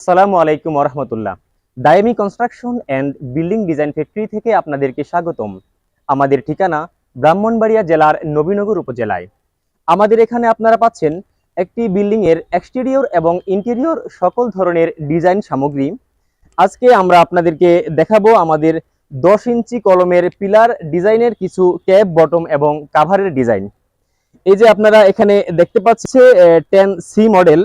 আসসালামু আলাইকুম রহমতুল্লাহ Dayemi construction and building design factory থেকে আপনাদেরকে স্বাগতম। আমাদের ঠিকানা ব্রাহ্মণবাড়িয়া জেলার নবীনগর উপজেলায়। আমাদের এখানে আপনারা পাচ্ছেন একটি বিল্ডিং এর এক্সটেরিয়র এবং ইন্টেরিয়র সকল ধরনের ডিজাইন সামগ্রী। আজকে আমরা আপনাদেরকে দেখাবো আমাদের দশ ইঞ্চি কলমের পিলার ডিজাইনের কিছু ক্যাপ, বটম এবং কাভারের ডিজাইন। এই যে আপনারা এখানে দেখতে পাচ্ছে টেন সি মডেল।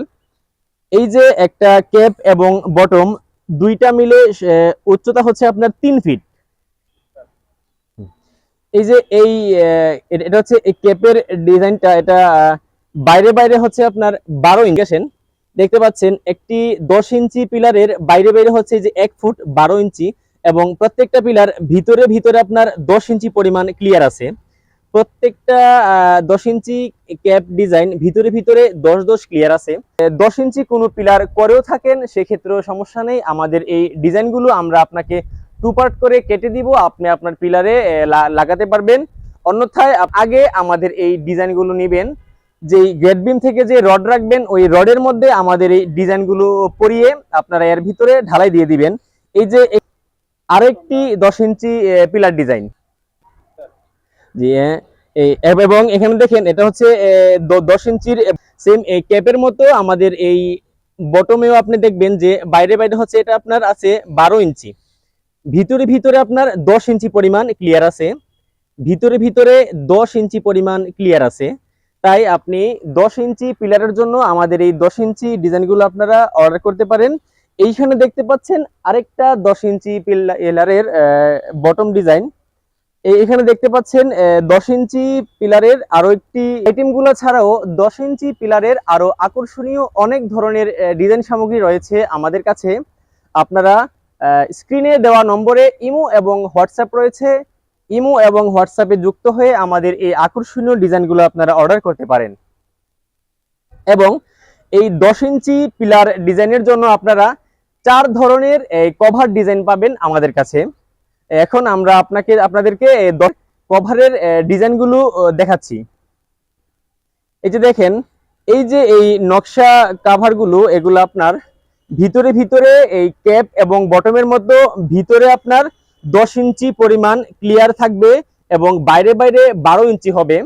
এই যে একটা ক্যাপ এবং বটম, দুইটা মিলে উচ্চতা হচ্ছে আপনার তিন ফিট। এই যে এই এটা হচ্ছে এই ক্যাপের ডিজাইনটা, এটা বাইরে বাইরে হচ্ছে আপনার বারো ইঞ্চি আসেন। দেখতে পাচ্ছেন, একটি দশ ইঞ্চি পিলারের বাইরে বাইরে হচ্ছে যে এক ফুট বারো ইঞ্চি এবং প্রত্যেকটা পিলার ভিতরে ভিতরে আপনার দশ ইঞ্চি পরিমাণ ক্লিয়ার আছে। প্রত্যেকটা দশ ইঞ্চি ক্যাপ ডিজাইন ভিতরে ভিতরে দশ দশ ক্লিয়ার আছে। দশ ইঞ্চি কোনো পিলার করেও থাকেন সেক্ষেত্রেও সমস্যা নেই। আমাদের এই ডিজাইনগুলো আমরা আপনাকে টু পার্ট করে কেটে দিব আপনি আপনার পিলারে লাগাতে পারবেন। অন্যথায় আগে আমাদের এই ডিজাইনগুলো নেবেন। যে গেট বিম থেকে যে রড রাখবেন ওই রডের মধ্যে আমাদের এই ডিজাইনগুলো পরিয়ে আপনারা এর ভিতরে ঢালাই দিয়ে দিবেন। এই যে আরেকটি দশ ইঞ্চি পিলার ডিজাইন জি হ্যাঁ, এব- এখানে দেখেন, এটা হচ্ছে দশ ইঞ্চির সেম ক্যাপের মতো আমাদের এই বটমেও আপনি দেখবেন যে বাইরে বাইরে হচ্ছে, এটা আপনার আছে বারো ইঞ্চি। ভিতরে ভিতরে আপনার দশ ইঞ্চি পরিমাণ ক্লিয়ার আছে। ভিতরে ভিতরে দশ ইঞ্চি পরিমাণ ক্লিয়ার আছে। তাই আপনি দশ ইঞ্চি পিলারের জন্য আমাদের এই দশ ইঞ্চি ডিজাইনগুলো আপনারা অর্ডার করতে পারেন। এইখানে দেখতে পাচ্ছেন আরেকটা দশ ইঞ্চি পিলারের বটম ডিজাইন এখানে দেখতে পাচ্ছেন দশ ইঞ্চি পিলারের আরও একটি আইটেমগুলো ছাড়াও দশ ইঞ্চি পিলারের আরও আকর্ষণীয় অনেক ধরনের ডিজাইন সামগ্রী রয়েছে আমাদের কাছে। আপনারা স্ক্রিনে দেওয়া নম্বরে ইমো এবং হোয়াটসঅ্যাপ রয়েছে। ইমো এবং হোয়াটসঅ্যাপে যুক্ত হয়ে আমাদের এই আকর্ষণীয় ডিজাইনগুলো আপনারা অর্ডার করতে পারেন। এবং এই দশ ইঞ্চি পিলার ডিজাইনের জন্য আপনারা চার ধরনের কভার ডিজাইন পাবেন আমাদের কাছে। এখন আমরা আপনাকে, আপনাদেরকে কভারের ডিজাইনগুলো দেখাচ্ছি। এই যে দেখেন, এই যে এই নকশা কাভারগুলো এগুলো আপনার ভিতরে ভিতরে এই ক্যাপ এবং বটমের মধ্যে, ভিতরে আপনার দশ ইঞ্চি পরিমাণ ক্লিয়ার থাকবে এবং বাইরে বাইরে বারো ইঞ্চি হবে।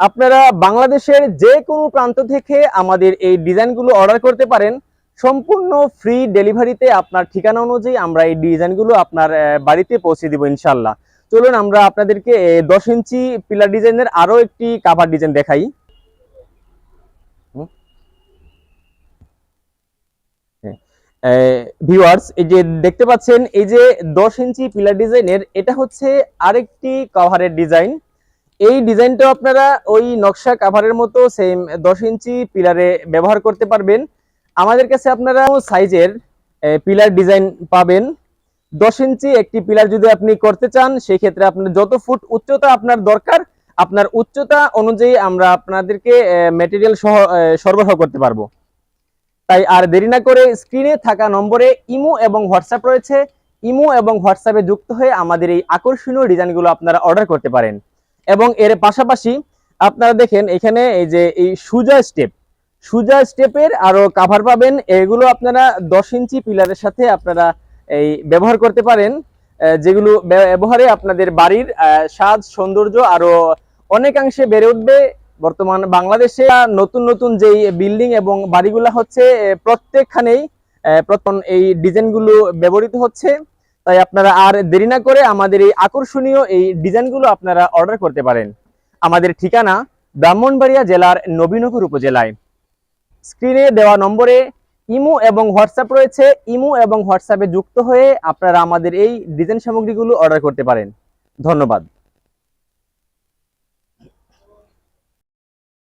আপনারা বাংলাদেশের যে কোনো প্রান্ত থেকে আমাদের এই ডিজাইনগুলো অর্ডার করতে পারেন। সম্পূর্ণ ফ্রি ডেলিভারিতে আপনার ঠিকানা অনুযায়ী আমরা এই ডিজাইনগুলো আপনার বাড়িতে পৌঁছে দিব ইনশাল্লাহ চলুন আমরা আপনাদেরকে দশ ইঞ্চি পিলার ডিজাইনের আরও একটি কাভার ডিজাইন দেখাই। ভিউয়ার্স এই যে দেখতে পাচ্ছেন, এই যে দশ ইঞ্চি পিলার ডিজাইনের এটা হচ্ছে আরেকটি কাভারের ডিজাইন এই ডিজাইনটা আপনারা ওই নকশা কাভারের মতো সেম দশ ইঞ্চি পিলারে ব্যবহার করতে পারবেন। আমাদের কাছে আপনারা সাইজের পিলার ডিজাইন পাবেন। দশ ইঞ্চি একটি পিলার যদি আপনি করতে চান সেই ক্ষেত্রে আপনার যত ফুট উচ্চতা আপনার দরকার, আপনার উচ্চতা অনুযায়ী আমরা আপনাদেরকে মেটেরিয়াল সহ সরবরাহ করতে পারব। তাই আর দেরি না করে স্ক্রিনে থাকা নম্বরে ইমো এবং হোয়াটসঅ্যাপ রয়েছে। ইমো এবং হোয়াটসঅ্যাপে যুক্ত হয়ে আমাদের এই আকর্ষণীয় ডিজাইনগুলো আপনারা অর্ডার করতে পারেন। এবং এর পাশাপাশি আপনারা দেখেন এখানে এই যে এই সুজা স্টেপ সুজা স্টেপের আরও কাভার পাবেন। এগুলো আপনারা দশ ইঞ্চি পিলারের সাথে আপনারা এই ব্যবহার করতে পারেন। যেগুলো ব্য- ব্যবহারে আপনাদের বাড়ির সাজ সৌন্দর্য আরও অনেকাংশে বেড়ে উঠবে। বর্তমান বাংলাদেশে নতুন নতুন যেই বিল্ডিং এবং বাড়িগুলা হচ্ছে প্রত্যেকখানেই প্রথম এই ডিজাইনগুলো ব্যবহৃত হচ্ছে। তাই আপনারা আর দেরি না করে আমাদের এই আকর্ষণীয় এই ডিজাইনগুলো আপনারা অর্ডার করতে পারেন। আমাদের ঠিকানা ব্রাহ্মণবাড়িয়া জেলার নবীনগর উপজেলায়। স্ক্রিনে দেওয়া নম্বরে ইমো এবং হোয়াটসঅ্যাপ রয়েছে। ইমো এবং হোয়াটসঅ্যাপে যুক্ত হয়ে আপনারা আমাদের এই ডিজাইন সামগ্রীগুলো অর্ডার করতে পারেন। ধন্যবাদ।